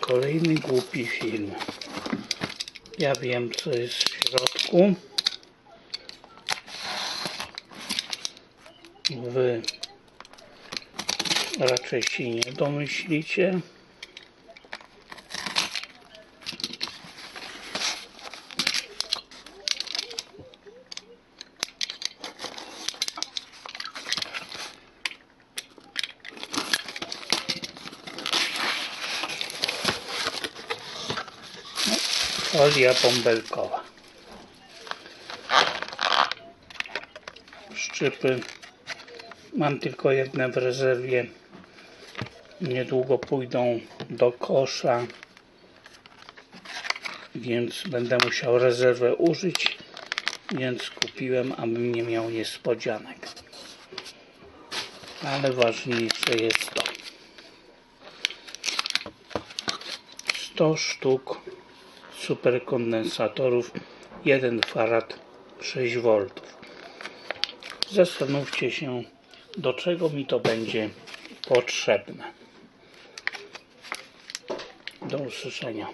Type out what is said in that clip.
Kolejny głupi film. Ja wiem, co jest w środku. Wy raczej się nie domyślicie. Folia bąbelkowa. Szczypy. Mam tylko jedne w rezerwie. Niedługo pójdą do kosza. Więc będę musiał rezerwę użyć. Więc kupiłem, abym nie miał niespodzianek. Ale ważniejsze jest to. 100 sztuk superkondensatorów 1 farad 6 V. Zastanówcie się, do czego mi to będzie potrzebne. Do usłyszenia.